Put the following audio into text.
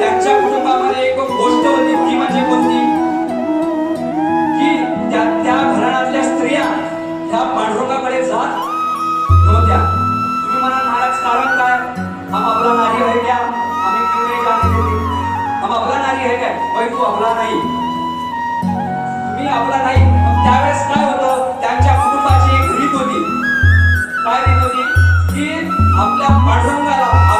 त्यांच्या कुटुंबामध्ये एक गोष्ट होती ती म्हणजे त्या त्या घराण्यातल्या स्त्रिया ह्या मला नाराज कारण काय? आपला नारी आहे क्या? आम्ही तुम्ही जाणून काय? तू आपला नाही. मी आपला नाही. त्यावेळेस काय होतं? आपल्या पांडुरंगाला